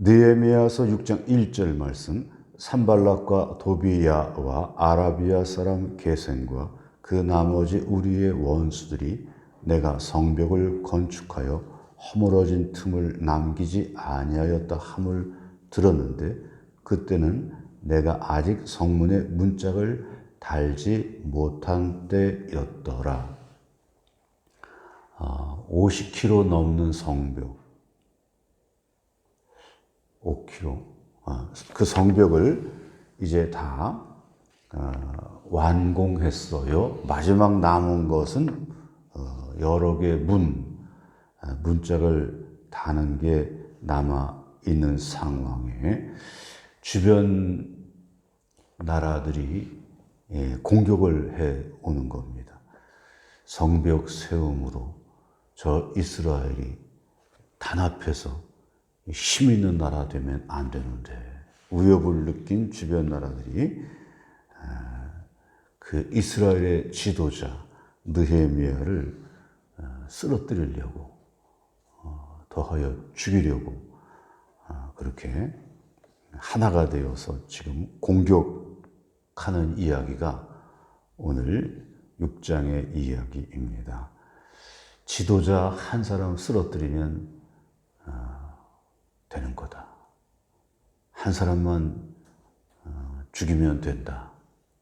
느헤미야서 6장 1절 말씀 산발락과 도비야와 아라비아 사람 게센과 그 나머지 우리의 원수들이 내가 성벽을 건축하여 허물어진 틈을 남기지 아니하였다 함을 들었는데 그때는 내가 아직 성문에 문짝을 달지 못한 때였더라. 50km 넘는 성벽, 5km. 아, 그 성벽을 이제 다 어, 완공했어요. 마지막 남은 것은 어, 여러 개의 문, 아, 문짝을 다는 게 남아 있는 상황에 주변 나라들이 예, 공격을 해 오는 겁니다. 성벽 세움으로 저 이스라엘이 단합해서 힘 있는 나라 되면 안 되는데 위협을 느낀 주변 나라들이 아, 그 이스라엘의 지도자 느헤미야를 아, 쓰러뜨리려고 어, 더하여 죽이려고 아, 그렇게 하나가 되어서 지금 공격하는 이야기가 오늘 6장의 이야기입니다. 지도자 한 사람 쓰러뜨리면 되는 거다. 한 사람만 어, 죽이면 된다.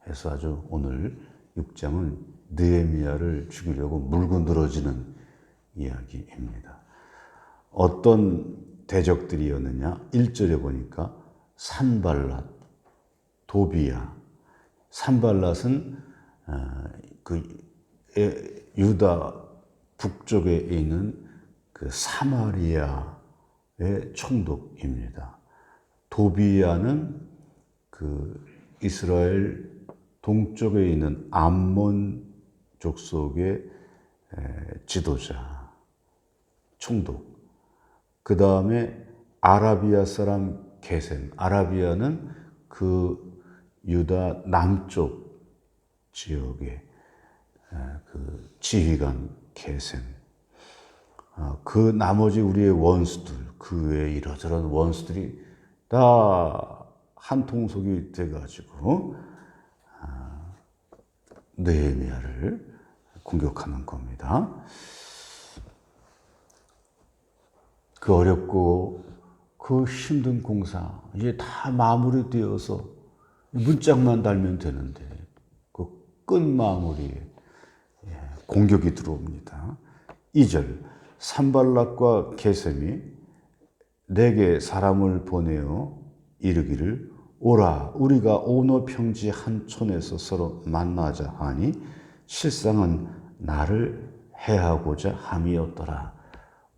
해서 아주 오늘 6장은 느헤미야를 죽이려고 물고 늘어지는 이야기입니다. 어떤 대적들이었느냐? 1절에 보니까 산발랏, 도비야. 산발랏은 어, 그 유다 북쪽에 있는 그 사마리아 의 총독입니다. 도비야는 그 이스라엘 동쪽에 있는 암몬 족속의 지도자, 총독. 그 다음에 아라비아 사람 게셈. 아라비아는 그 유다 남쪽 지역의 그 지휘관 게셈. 아, 그 나머지 우리의 원수들, 그 외에 이러저런 원수들이 다 한 통속이 돼가지고 아, 느헤미야를 공격하는 겁니다. 그 어렵고 그 힘든 공사 이제 다 마무리되어서 문짝만 달면 되는데 그 끝 마무리에 예, 공격이 들어옵니다. 2절 산발락과 게셈이 내게 사람을 보내어 이르기를 오라 우리가 오노 평지 한 촌에서 서로 만나자 하니 실상은 나를 해하고자 함이었더라.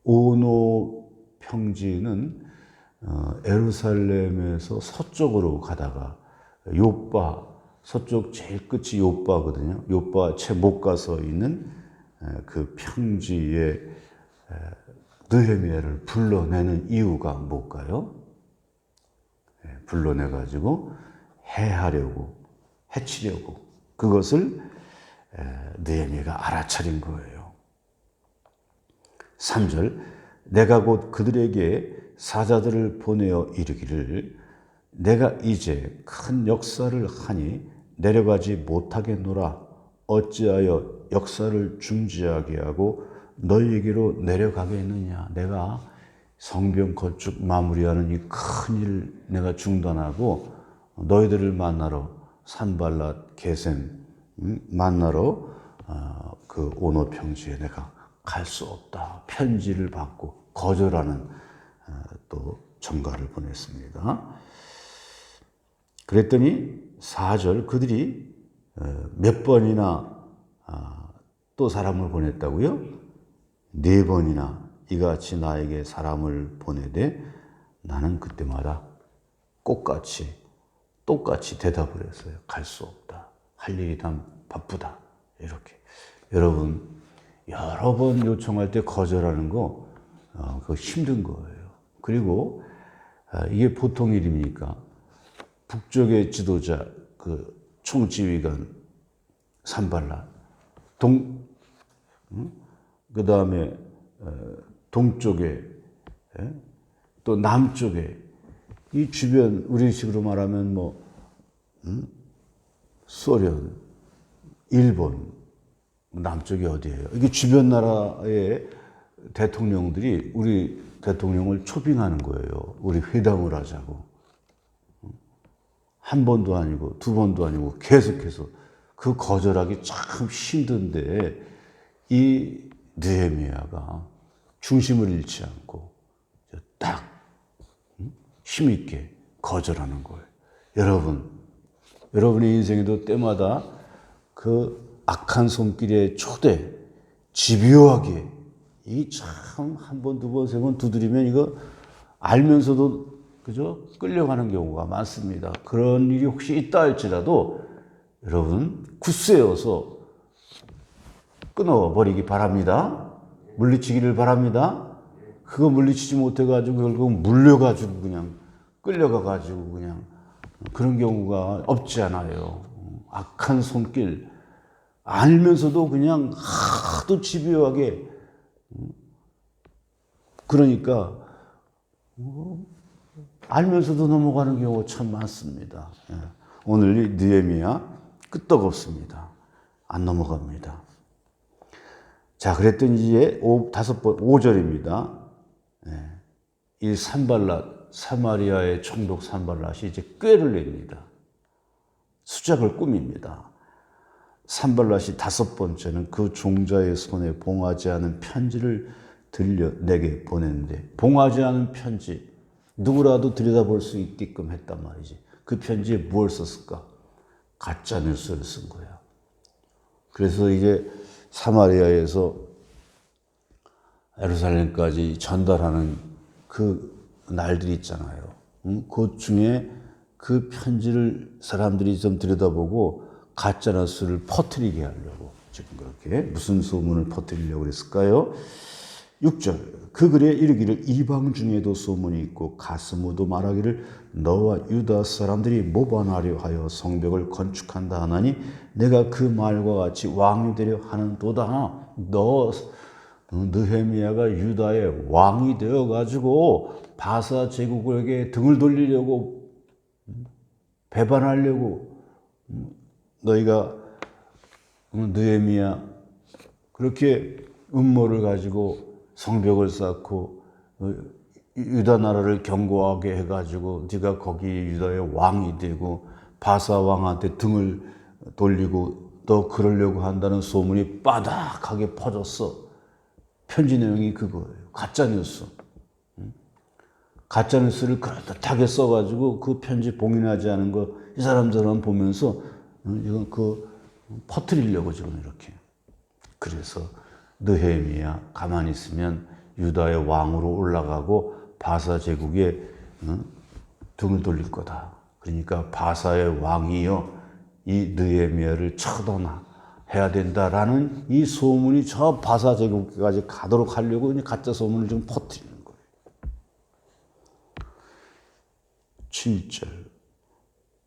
오노 평지는 어, 에루살렘에서 서쪽으로 가다가 요빠 서쪽 제일 끝이 요빠거든요. 요빠 채 못 가서 있는 그 평지에 느헤미야를 불러내는 이유가 뭘까요? 불러내 가지고 해하려고 해치려고 그것을 느헤미야가 알아차린 거예요. 3절 내가 곧 그들에게 사자들을 보내어 이르기를 내가 이제 큰 역사를 하니 내려가지 못하겠노라 어찌하여 역사를 중지하게 하고 너희에게로 내려가겠느냐 내가 성병 건축 마무리하는 이 큰일 내가 중단하고 너희들을 만나러 산발랏 게셈 만나러 어, 그 오노 평지에 내가 갈 수 없다 편지를 받고 거절하는 어, 또 전가를 보냈습니다. 그랬더니 4절 그들이 어, 몇 번이나 아, 또 사람을 보냈다고요? 네 번이나 이같이 나에게 사람을 보내되 나는 그때마다 똑같이 똑같이 대답을 했어요. 갈 수 없다. 할 일이 난 바쁘다. 이렇게. 여러분 여러 번 요청할 때 거절하는 거 어, 그거 힘든 거예요. 그리고 아, 이게 보통 일입니까? 북쪽의 지도자 그 총지휘관 산발라 동, 그 다음에 어, 동쪽에 또 남쪽에 이 주변 우리식으로 말하면 뭐 음? 소련, 일본 남쪽이 어디예요? 이게 주변 나라의 대통령들이 우리 대통령을 초빙하는 거예요. 우리 회담을 하자고. 한 번도 아니고 두 번도 아니고 계속해서 그 거절하기 참 힘든데 이 느헤미야가 중심을 잃지 않고 딱 힘있게 거절하는 거예요. 여러분, 여러분의 인생에도 때마다 그 악한 손길의 초대, 집요하게 이 참 한 번, 두 번, 세 번 두드리면 이거 알면서도 그죠? 끌려가는 경우가 많습니다. 그런 일이 혹시 있다 할지라도 여러분 굳세어서 끊어버리기 바랍니다. 물리치기를 바랍니다. 그거 물리치지 못해가지고 결국 물려가지고 그냥 끌려가가지고 그냥 그런 경우가 없지 않아요. 악한 손길 알면서도 그냥 하도 집요하게 그러니까 알면서도 넘어가는 경우가 참 많습니다. 예. 오늘 이 느헤미야 끄떡없습니다. 안 넘어갑니다. 자, 그랬더니 이제 오, 다섯 번, 5절입니다. 예. 이 산발랏, 사마리아의 총독 산발랏이 이제 꾀를 냅니다. 수작을 꾸밉니다. 산발랏이 다섯 번째는 그 종자의 손에 봉하지 않은 편지를 들려 내게 보냈는데 봉하지 않은 편지 누구라도 들여다볼 수 있게끔 했단 말이지. 그 편지에 뭘 썼을까? 가짜 뉴스를 쓴 거야. 그래서 이제 사마리아에서 예루살렘까지 전달하는 그 날들이 있잖아요. 응? 그 중에 그 편지를 사람들이 좀 들여다보고 가짜 뉴스를 퍼뜨리게 하려고 지금 그렇게 무슨 소문을 퍼뜨리려고 그랬을까요? 6절 그 글에 이르기를 이방 중에도 소문이 있고 가스무도 말하기를 너와 유다 사람들이 모반하려 하여 성벽을 건축한다 하나니 내가 그 말과 같이 왕이 되려 하는도다. 너 느헤미야가 유다의 왕이 되어 가지고 바사 제국에게 등을 돌리려고 배반하려고 너희가 느헤미야 그렇게 음모를 가지고 성벽을 쌓고 어, 유다 나라를 견고하게 해가지고 네가 거기 유다의 왕이 되고 바사 왕한테 등을 돌리고 너 그러려고 한다는 소문이 빠닥하게 퍼졌어. 편지 내용이 그거예요. 가짜 뉴스. 가짜 뉴스를 그럴듯하게 써가지고 그 편지 봉인하지 않은 거 이 사람들은 보면서 어, 이건 그 퍼뜨리려고 지금 이렇게. 그래서 느헤미야 가만히 있으면 유다의 왕으로 올라가고 바사 제국에 등을 돌릴 거다. 그러니까 바사의 왕이요 이 느헤미야를 처단하 해야 된다라는 이 소문이 저 바사 제국까지 가도록 하려고 가짜 소문을 좀 퍼뜨리는 거예요. 7절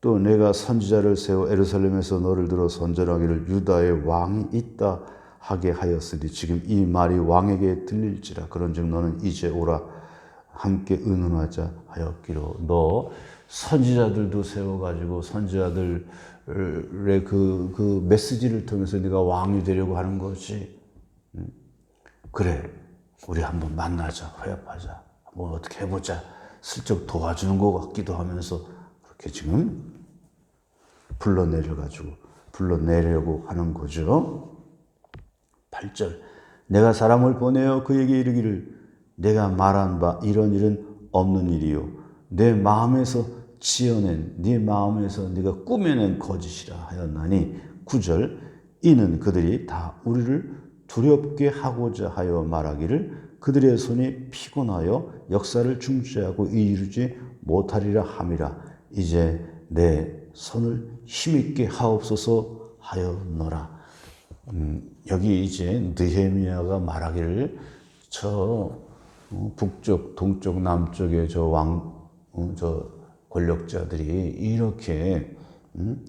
또 내가 선지자를 세워 에루살렘에서 너를 들어 선전하기를 유다의 왕이 있다 하게 하였으니 지금 이 말이 왕에게 들릴지라. 그런즉 너는 이제 오라. 함께 의논하자 하였기로. 너 선지자들도 세워가지고 선지자들의 그, 그 메시지를 통해서 네가 왕이 되려고 하는 음? 그래 우리 한번 만나자 회합하자. 뭐 어떻게 해보자. 슬쩍 도와주는 것 같기도 하면서 그렇게 지금 불러내려가지고 불러내려고 하는 거죠. 8절. 내가 사람을 보내어 그에게 이르기를 내가 말한 바 이런 일은 없는 일이요. 내 마음에서 지어낸 네 마음에서 네가 꾸며낸 거짓이라 하였나니 9절. 이는 그들이 다 우리를 두렵게 하고자 하여 말하기를 그들의 손이 피곤하여 역사를 중지하고 이루지 못하리라 함이라. 이제 내 손을 힘있게 하옵소서 하였노라 음, 여기 이제 느헤미야가 말하기를 저 어, 북쪽, 동쪽, 남쪽의 저 왕, 어, 저 권력자들이 이렇게 음,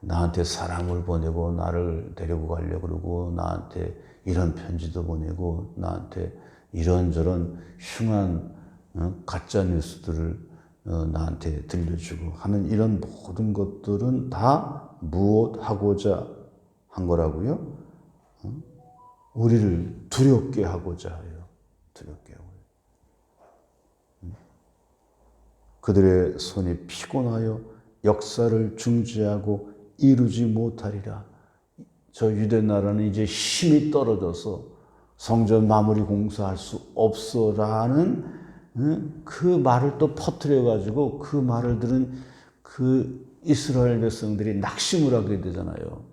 나한테 사람을 보내고 나를 데리고 가려고 그러고 나한테 이런 편지도 보내고 나한테 이런저런 흉한 어, 가짜 뉴스들을 어, 나한테 들려주고 하는 이런 모든 것들은 다 무엇하고자 한 거라고요? 어? 우리를 두렵게 하고자 해요. 두렵게 하고. 음? 그들의 손이 피곤하여 역사를 중지하고 이루지 못하리라. 저 유대 나라는 이제 힘이 떨어져서 성전 마무리 공사할 수 없어라는 그 말을 또 퍼뜨려 가지고 그 말을 들은 그 이스라엘 백성들이 낙심을 하게 되잖아요.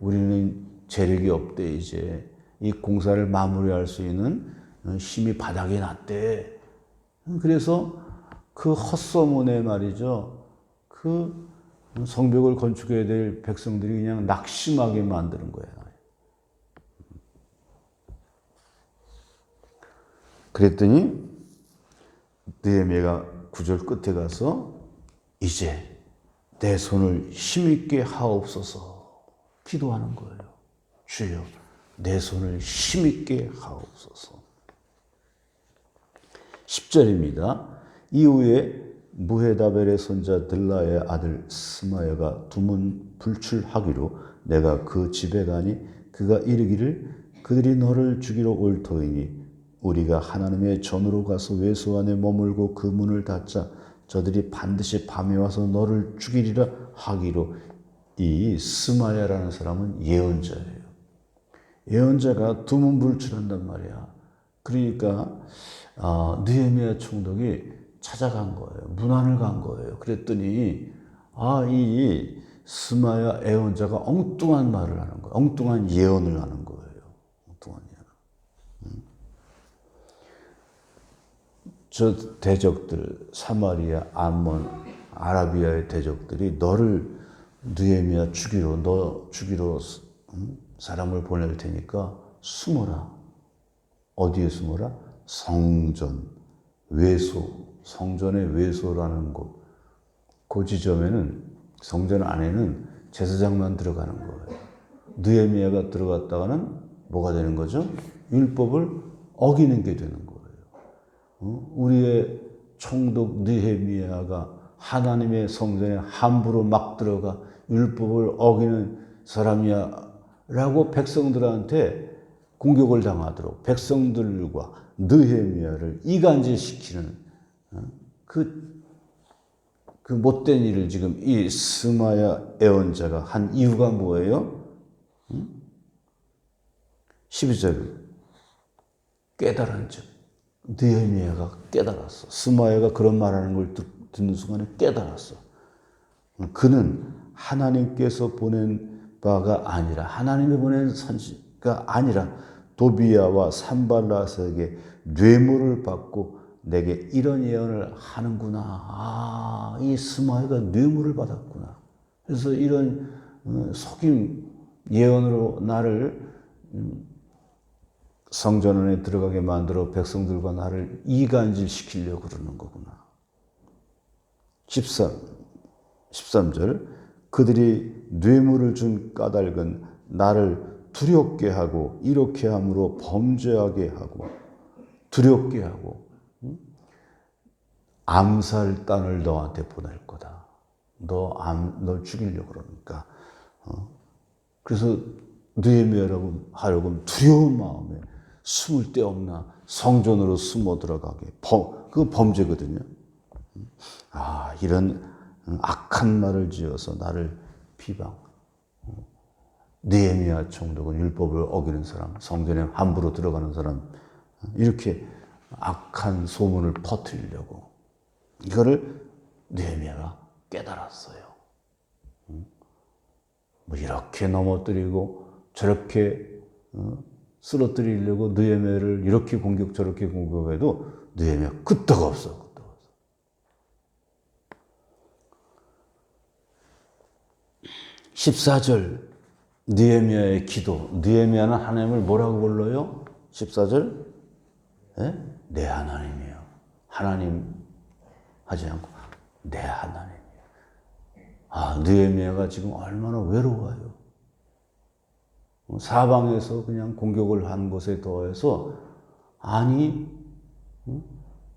우리는 재력이 없대 이제 이 공사를 마무리할 수 있는 힘이 바닥에 났대. 그래서 그 헛소문에 말이죠. 그 성벽을 건축해야 될 백성들이 그냥 낙심하게 만드는 거예요. 그랬더니 느헤미야가 구절 끝에 가서 이제 내 손을 힘있게 하옵소서 기도하는 거예요. 주여 내 손을 힘있게 하옵소서. 10절입니다. 이후에 무헤다벨의 손자 들라의 아들 스마야가 두문 불출하기로 내가 그 집에 가니 그가 이르기를 그들이 너를 죽이러 올 터이니 우리가 하나님의 전으로 가서 외소 안에 머물고 그 문을 닫자 저들이 반드시 밤에 와서 너를 죽이리라 하기로 이 스마야라는 사람은 예언자예요. 예언자가 두문불출한단 말이야. 그러니까 어, 느헤미야 총독이 찾아간 거예요. 문안을 간 거예요. 그랬더니 아 이 스마야 예언자가 엉뚱한 말을 하는 거예요. 엉뚱한 예언을 하는 거예요. 엉뚱한 예언. 저 대적들 사마리아, 암몬, 아라비아의 대적들이 너를 느헤미야 죽이러 너 죽이러 사람을 보낼 테니까 숨어라. 어디에 숨어라? 성전, 외소, 성전의 외소라는 곳. 그 지점에는 성전 안에는 제사장만 들어가는 거예요. 느헤미야가 들어갔다가는 뭐가 되는 거죠? 율법을 어기는 게 되는 거예요. 어? 우리의 총독 느헤미야가 하나님의 성전에 함부로 막 들어가 율법을 어기는 사람이야 라고 백성들한테 공격을 당하도록 백성들과 느헤미야를 이간질시키는 어? 그, 그 못된 일을 지금 이 스마야 애언자가 한 이유가 뭐예요? 12절 깨달은 즉 느헤미야가 깨달았어. 스마야가 그런 말하는 걸 듣는 순간에 깨달았어. 그는 하나님께서 보낸 바가 아니라 하나님이 보낸 선지가 아니라 도비야와 산발라스에게 뇌물을 받고 내게 이런 예언을 하는구나. 아, 이 스마야가 뇌물을 받았구나. 그래서 이런 어, 속임 예언으로 나를 성전 안에 들어가게 만들어 백성들과 나를 이간질 시키려고 그러는 거구나. 13, 13절. 그들이 뇌물을 준 까닭은 나를 두렵게 하고 이렇게 함으로 범죄하게 하고 두렵게 하고 암살단을 너한테 보낼 거다. 너 암, 널 죽이려고 그러니까. 어? 그래서 느헤미야라고 하려고 두려운 마음에 숨을 데 없나 성전으로 숨어 들어가게 범, 그 범죄거든요. 아 이런 악한 말을 지어서 나를 비방. 느헤미야 총독은 율법을 어기는 사람, 성전에 함부로 들어가는 사람 이렇게 악한 소문을 퍼뜨리려고 이거를 느헤미야가 깨달았어요. 뭐 이렇게 넘어뜨리고 저렇게 쓰러뜨리려고 느헤미야를 이렇게 공격 저렇게 공격해도 느헤미야 끄떡 없어. 끄떡 없어. 14절 느헤미야의 기도. 느헤미야는 하나님을 뭐라고 불러요? 14절 네? 내 하나님이요. 하나님 하지 않고 내 하나님이요. 아 느헤미야가 지금 얼마나 외로워요. 사방에서 그냥 공격을 한 것에 더해서 아니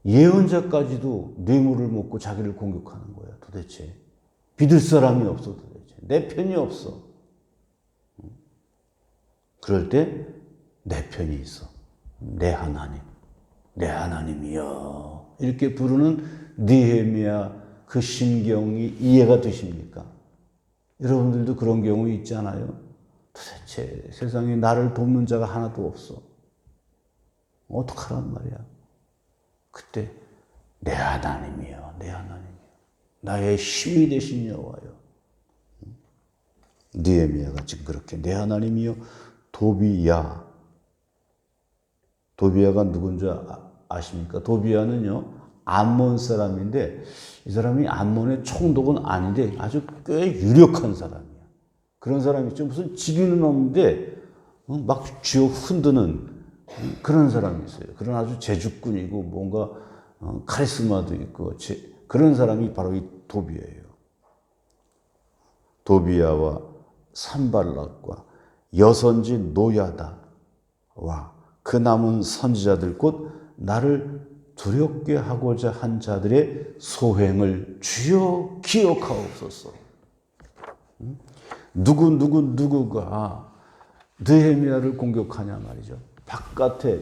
예언자까지도 뇌물을 먹고 자기를 공격하는 거야, 도대체. 믿을 사람이 없어, 도대체. 내 편이 없어. 그럴 때 내 편이 있어. 내 하나님. 내 하나님이여. 이렇게 부르는 느헤미야 그 심경이 이해가 되십니까? 여러분들도 그런 경우 있잖아요. 도대체 세상에 나를 돕는 자가 하나도 없어. 어떡하란 말이야. 그때 내 하나님이여, 내 하나님이여. 나의 힘이 되신 여호와여. 느헤미야가 지금 그렇게 내 하나님이여 도비야. 도비야가 누군지 아- 아십니까? 도비야는요 암몬 사람인데 이 사람이 암몬의 총독은 아닌데 아주 꽤 유력한 사람이야. 그런 사람이 있죠. 무슨 직위는 없는데 어, 막 쥐어 흔드는 그런 사람이 있어요. 그런 아주 제주꾼이고 뭔가 어, 카리스마도 있고 제- 그런 사람이 바로 이 도비야예요. 도비야와 산발락과 여선지 노야다와 그 남은 선지자들 곧 나를 두렵게 하고자 한 자들의 소행을 주여 기억하옵소서. 음? 누구 누구 누구가 느헤미야를 공격하냐 말이죠. 바깥에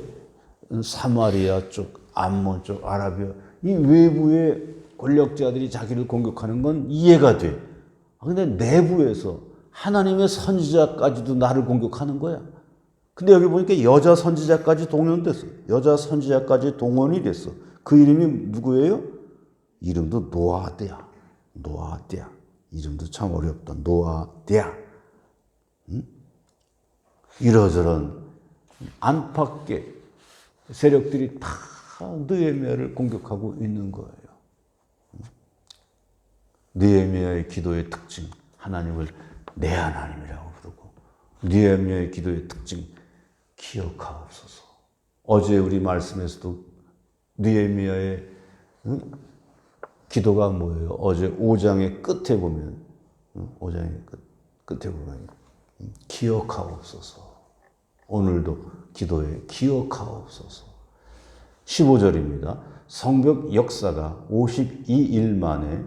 사마리아 쪽, 암몬 쪽, 아라비아 이 외부의 권력자들이 자기를 공격하는 건 이해가 돼. 아, 근데 내부에서 하나님의 선지자까지도 나를 공격하는 거야. 근데 여기 보니까 여자 선지자까지 동원됐어. 여자 선지자까지 동원이 됐어. 그 이름이 누구예요? 이름도 노아대야. 노아대야. 이름도 참 어렵다. 노아대야. 응? 이러저런 안팎의 세력들이 다 느헤미야를 공격하고 있는 거예요. 느헤미야의 기도의 특징 하나님을 내 하나님이라고 부르고 느헤미야의 기도의 특징 기억하옵소서. 어제 우리 말씀에서도 느헤미야의 응? 기도가 뭐예요? 어제 5장의 끝에 보면 응? 5장의 끝, 끝에 보면 응? 기억하옵소서. 오늘도 기도에 기억하옵소서. 15절입니다. 성벽 역사가 52일 만에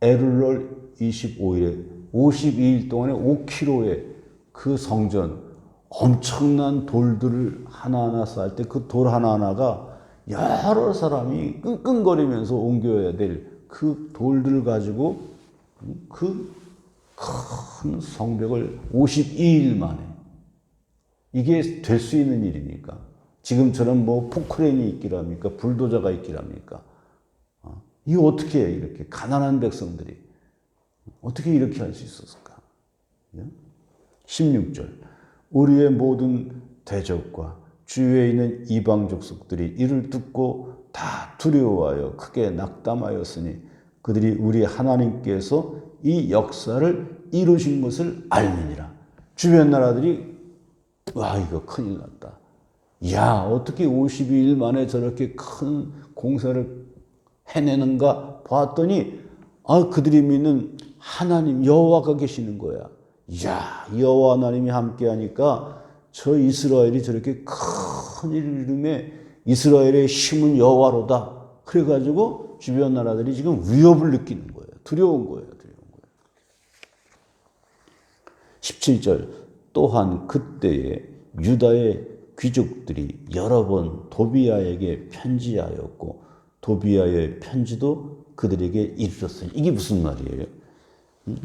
에르롤 25일에 52일 동안에 5km의 그 성전 엄청난 돌들을 하나하나 쌓을 때 그 돌 하나하나가 여러 사람이 끙끙거리면서 옮겨야 될 그 돌들을 가지고 그 큰 성벽을 52일 만에 이게 될 수 있는 일입니까? 지금처럼 뭐 포크레인이 있기랍니까? 불도저가 있기랍니까? 어? 이거 어떻게 해, 이렇게 가난한 백성들이 어떻게 이렇게 할 수 있었을까? 16절 우리의 모든 대적과 주위에 있는 이방 족속들이 이를 듣고 다 두려워하여 크게 낙담하였으니 그들이 우리 하나님께서 이 역사를 이루신 것을 알미니라. 주변 나라들이 와 이거 큰일 났다. 야 어떻게 52일 만에 저렇게 큰 공사를 해내는가 봤더니 아 그들이 믿는 하나님 여호와가 계시는 거야. 야 여호와 하나님이 함께 하니까 저 이스라엘이 저렇게 큰 이름에 이스라엘의 힘은 여호와로다. 그래 가지고 주변 나라들이 지금 위협을 느끼는 거예요. 두려운 거예요. 두려운 거예요. 17절 또한 그때에 유다의 귀족들이 여러 번 도비아에게 편지하였고 도비아의 편지도 그들에게 이르렀으니 이게 무슨 말이에요?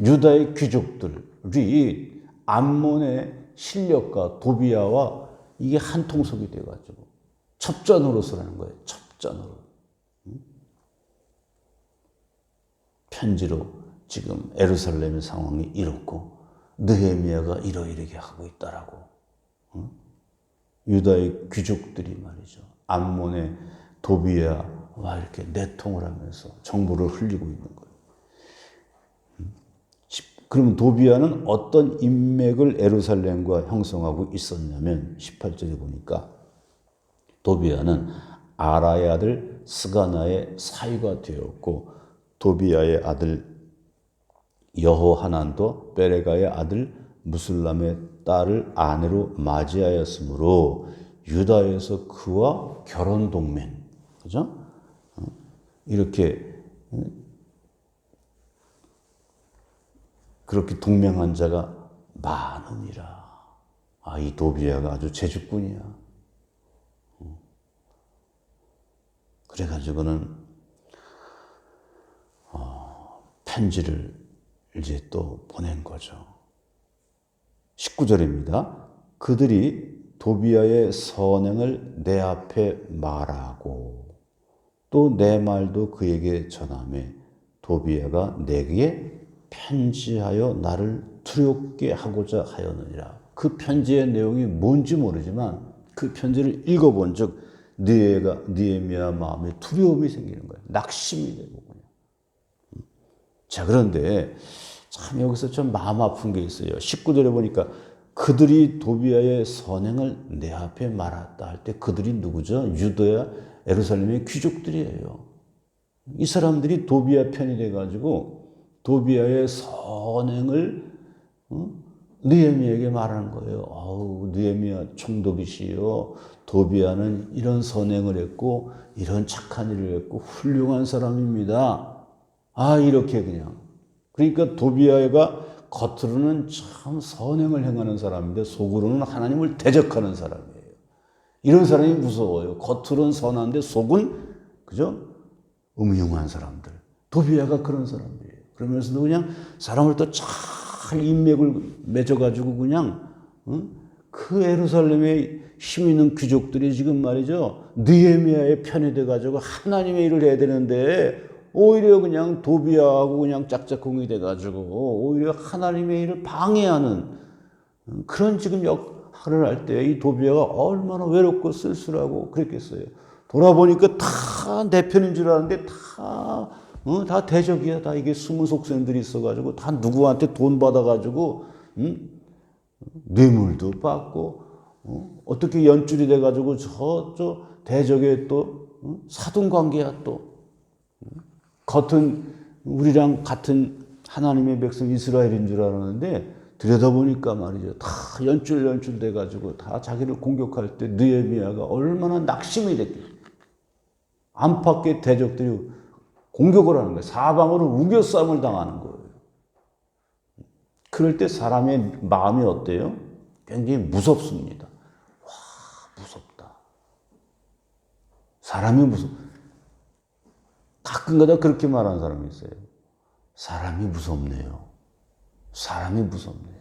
유다의 귀족들이 암몬의 실력과 도비아와 이게 한 통속이 돼가지고 첩전으로서라는 거예요. 첩전으로. 편지로 지금 에루살렘의 상황이 이렇고 느헤미야가 이러이러게 하고 있다라고. 유다의 귀족들이 말이죠. 암몬의 도비아와 이렇게 내통을 하면서 정보를 흘리고 있는 거예요. 그럼 도비아는 어떤 인맥을 에루살렘과 형성하고 있었냐면 18절에 보니까 도비아는 아라의 아들 스가나의 사위가 되었고 도비아의 아들 여호하난도 베레가의 아들 무슬람의 딸을 아내로 맞이하였으므로 유다에서 그와 결혼 동맹, 그죠? 이렇게 그렇게 동명한 자가 많으니라. 아, 이 도비아가 아주 제주꾼이야. 그래가지고는 어, 편지를 이제 또 보낸 거죠. 19절입니다. 그들이 도비아의 선행을 내 앞에 말하고 또 내 말도 그에게 전함에 도비아가 내게 편지하여 나를 두렵게 하고자 하였느니라. 그 편지의 내용이 뭔지 모르지만 그 편지를 읽어본 즉 느에가 느에미야 마음에 두려움이 생기는 거예요. 낙심이 되고 그냥. 자 그런데 참 여기서 좀 마음 아픈 게 있어요. 19절에 보니까 그들이 도비아의 선행을 내 앞에 말했다 할 때 그들이 누구죠? 유도야 에루살렘의 귀족들이에요. 이 사람들이 도비아 편이 돼가지고 도비아의 선행을 어? 느헤미에게 말하는 거예요. 아우 느헤미야 총독이시여 도비아는 이런 선행을 했고 이런 착한 일을 했고 훌륭한 사람입니다. 아 이렇게 그냥 그러니까 도비아가 겉으로는 참 선행을 행하는 사람인데 속으로는 하나님을 대적하는 사람이에요. 이런 사람이 무서워요. 겉으로는 선한데 속은 그죠? 음흉한 사람들. 도비아가 그런 사람이에요. 그러면서도 그냥 사람을 또 잘 인맥을 맺어가지고 그냥 응? 그 에루살렘에 힘 있는 귀족들이 지금 말이죠 느헤미야의 편이 돼가지고 하나님의 일을 해야 되는데 오히려 그냥 도비아하고 그냥 짝짝꿍이 돼가지고 오히려 하나님의 일을 방해하는 그런 지금 역할을 할 때 이 도비아가 얼마나 외롭고 쓸쓸하고 그랬겠어요. 돌아보니까 다 내 편인 줄 알았는데 다, 어, 다 대적이야. 다 이게 숨은 속셈들이 있어가지고 다 누구한테 돈 받아가지고, 응? 뇌물도 받고, 어? 어떻게 연줄이 돼가지고 저, 저 대적의 또 어? 사돈 관계야 또. 겉은 우리랑 같은 하나님의 백성 이스라엘인 줄 알았는데 들여다보니까 말이죠. 다 연줄 연줄 돼가지고 다 자기를 공격할 때 느헤미야가 얼마나 낙심이 됐겠 안팎의 대적들이 공격을 하는 거예요. 사방으로 우겨싸움을 당하는 거예요. 그럴 때 사람의 마음이 어때요? 굉장히 무섭습니다. 와, 무섭다. 사람이 무섭. 가끔가다 그렇게 말하는 사람이 있어요. 사람이 무섭네요. 사람이 무섭네요.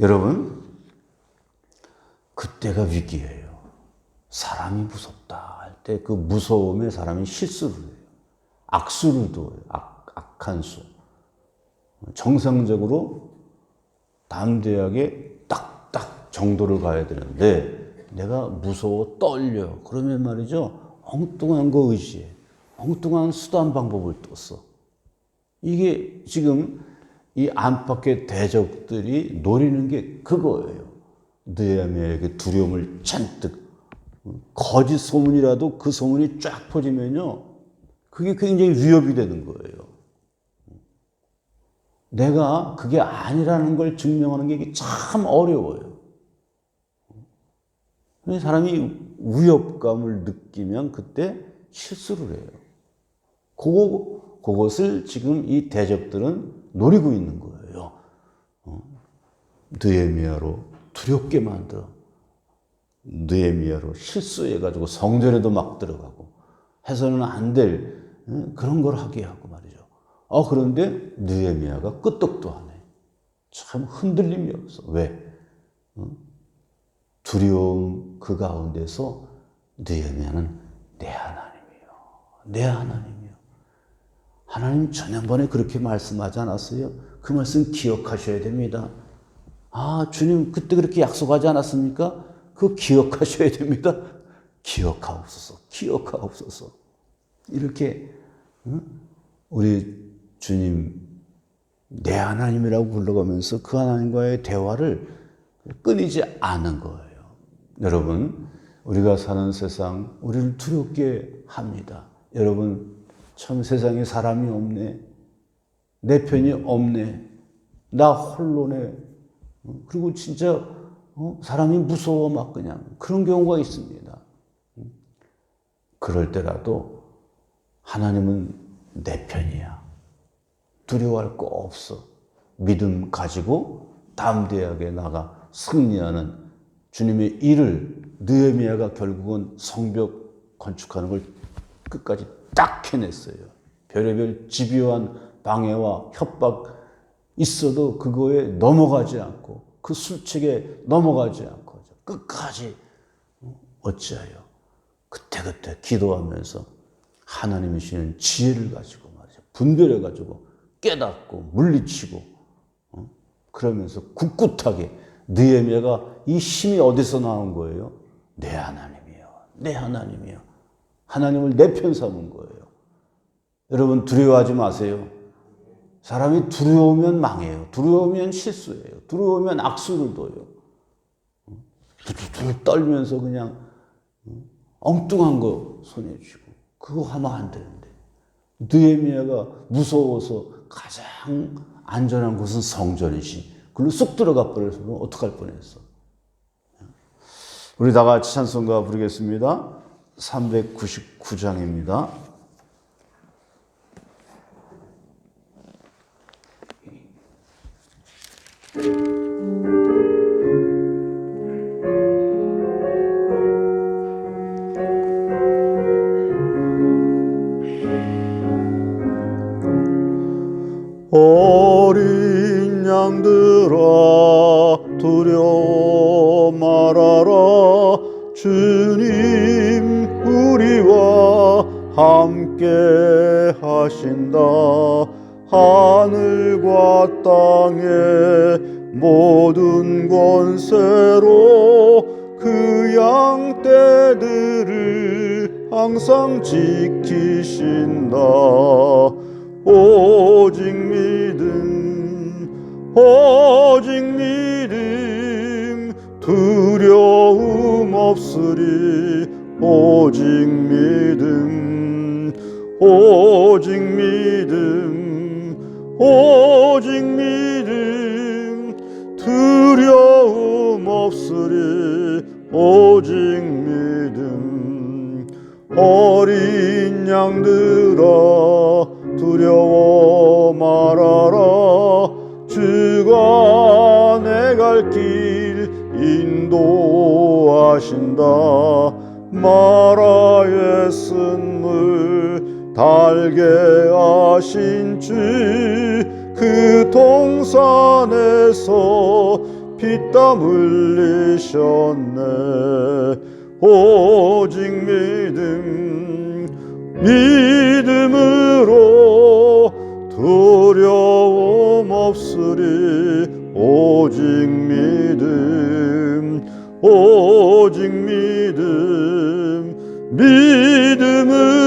여러분, 그때가 위기예요. 사람이 무섭다 할 때 그 무서움에 사람이 실수를 해요. 악수를 둬요. 악, 악한 수. 정상적으로 담대하게 딱딱 정도를 가야 되는데 내가 무서워 떨려. 그러면 말이죠. 엉뚱한 거 의지해. 엉뚱한 수단 방법을 떴어. 이게 지금 이 안팎의 대적들이 노리는 게 그거예요. 느헤미야에게 두려움을 잔뜩 거짓 소문이라도 그 소문이 쫙 퍼지면요. 그게 굉장히 위협이 되는 거예요. 내가 그게 아니라는 걸 증명하는 게참 어려워요. 사람이 위협감을 느끼면 그때 실수를 해요. 그거, 그것을 지금 이 대적들은 노리고 있는 거예요. 느헤미야로 두렵게 만들어. 느헤미야로 실수해가지고 성전에도 막 들어가고 해서는 안 될 그런 걸 하게 하고 말이죠. 어, 그런데 느헤미야가 끄떡도 안 해. 참 흔들림이 없어. 왜? 두려움 그 가운데서 느헤미야는 내 하나님이요. 내 하나님이요. 하나님 전년번에 그렇게 말씀하지 않았어요? 그 말씀 기억하셔야 됩니다. 아, 주님 그때 그렇게 약속하지 않았습니까? 그 기억하셔야 됩니다. 기억하옵소서. 기억하옵소서. 이렇게 우리 주님 내 하나님이라고 불러가면서 그 하나님과의 대화를 끊이지 않은 거예요. 여러분, 우리가 사는 세상 우리를 두렵게 합니다. 여러분, 참 세상에 사람이 없네. 내 편이 없네. 나 홀로네. 그리고 진짜 어? 사람이 무서워 막 그냥 그런 경우가 있습니다. 그럴 때라도 하나님은 내 편이야. 두려워할 거 없어. 믿음 가지고 담대하게 나가 승리하는 주님의 일을 느헤미야가 결국은 성벽 건축하는 걸 끝까지 딱 해냈어요. 별의별 집요한 방해와 협박 있어도 그거에 넘어가지 않고 그 술책에 넘어가지 않고 끝까지 어찌하여 그때그때 기도하면서 하나님이 주시는 지혜를 가지고 말이죠. 분별해 가지고 깨닫고 물리치고 어? 그러면서 굳굳하게 느헤미야가 이 힘이 어디서 나온 거예요? 내 하나님이요. 내 하나님이요. 하나님을 내 편 삼은 거예요. 여러분 두려워하지 마세요. 사람이 두려우면 망해요. 두려우면 실수해요. 두려우면 악수를 둬요. 두두두 떨면서 그냥 엉뚱한 거 손에 쥐고 그거 하면 안 되는데 느헤미야가 무서워서 가장 안전한 곳은 성전이지. 그걸로 쑥 들어가 버려서 어떡할 뻔했어. 우리 다 같이 찬송가 부르겠습니다. 399장입니다. 어린 양들아 두려워 말아라. 주님 우리와 함께 하신다 하늘과 땅의 모든 권세로 그 양떼들을 항상 지키신다. 오직 믿음 오직 믿음 두려움 없으리. 오직 믿음 오직 믿음 오직 믿음 두려움 없으리. 오직 믿음. 어린 양들아 두려워 말아라. 주가 내 갈 길 인도하신다. 마라의 쓴물 달게 하신 주그 동산에서 피땀 흘리셨네. 오직 믿음 믿음으로 두려움 없으리. 오직 믿음 오직 믿음 믿음으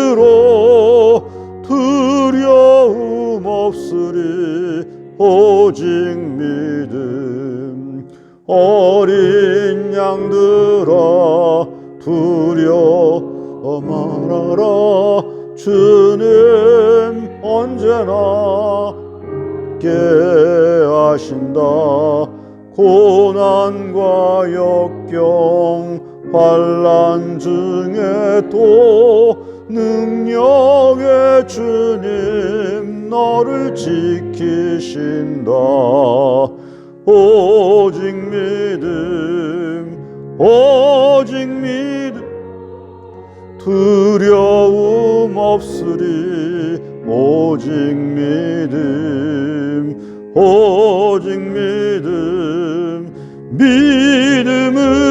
오직 믿음. 어린 양들아 두려워 말아라. 주는 언제나 함께 하신다. 고난과 역경 환란 중에 도 능력의 주님 너를 지키신다. 오직 믿음 오직 믿음. 두려움 없으리 오직 믿음 오직 믿음. 믿음